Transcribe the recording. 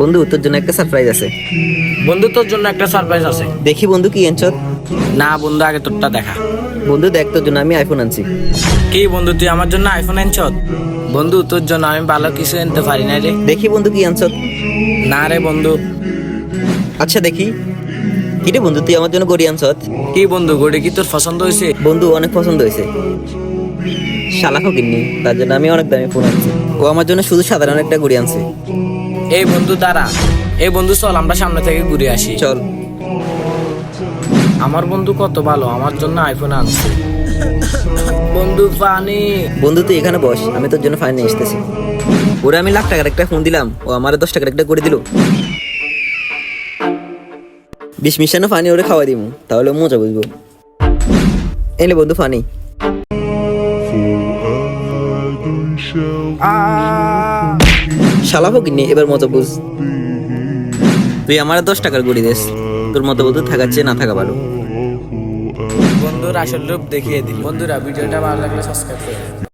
বন্ধু তোর জন্য একটা সারপ্রাইজ আছে। বন্ধু তোর জন্য একটা সারপ্রাইজ আছে। দেখি বন্ধু কি আনছত না বন্ধু আগে তোরটা দেখা। বন্ধু দেখ তোর জন্য আমি আইফোন আনছি। কি বন্ধু তুই আমার জন্য আইফোন আনছ? বন্ধু তোর জন্য আমি ভালো কিছু আনতে পারি না রে? দেখি বন্ধু কি আনছত না রে বন্ধু। আচ্ছা দেখি। কি রে বন্ধু তুই আমার জন্য গড়ি আনছত কি বন্ধু গড়ি কি তোর পছন্দ হয়েছে? বন্ধু অনেক পছন্দ হয়েছে। শালাকও কিননি তার জন্য আমি অনেক দামি ফোন আনছি। ও আমার জন্য শুধু সাধারণ একটা গড়ি আনছে। এই বন্ধু দাঁড়া। এই বন্ধু চল আমরা সামনে থেকে ঘুরে আসি। চল। আমার বন্ধু কত ভালো আমার জন্য আইফোন আনছে। বন্ধু পানি। বন্ধু তুই এখানে বস আমি তোর জন্য ফাইন নিয়ে আসতেছি। ওরে আমি লাখ টাকার একটা ফোন দিলাম ও আমার দশ টাকার একটা করে দিল। বিশ মিশানো ফানি ওরে খাওয়াই দিব তাহলে মজা বুঝব। এলে বন্ধু ফানি শালাফও ভগিনী, এবার মতো বুঝ। তুই আমার দশ টাকার গড়ি দিস। তোর মতো বন্ধু থাকার চেয়ে না থাকা ভালো। বন্ধুর আসল রূপ দেখিয়ে দিল বন্ধুরা, ভিডিওটা ভালো লাগলে সাবস্ক্রাইব করে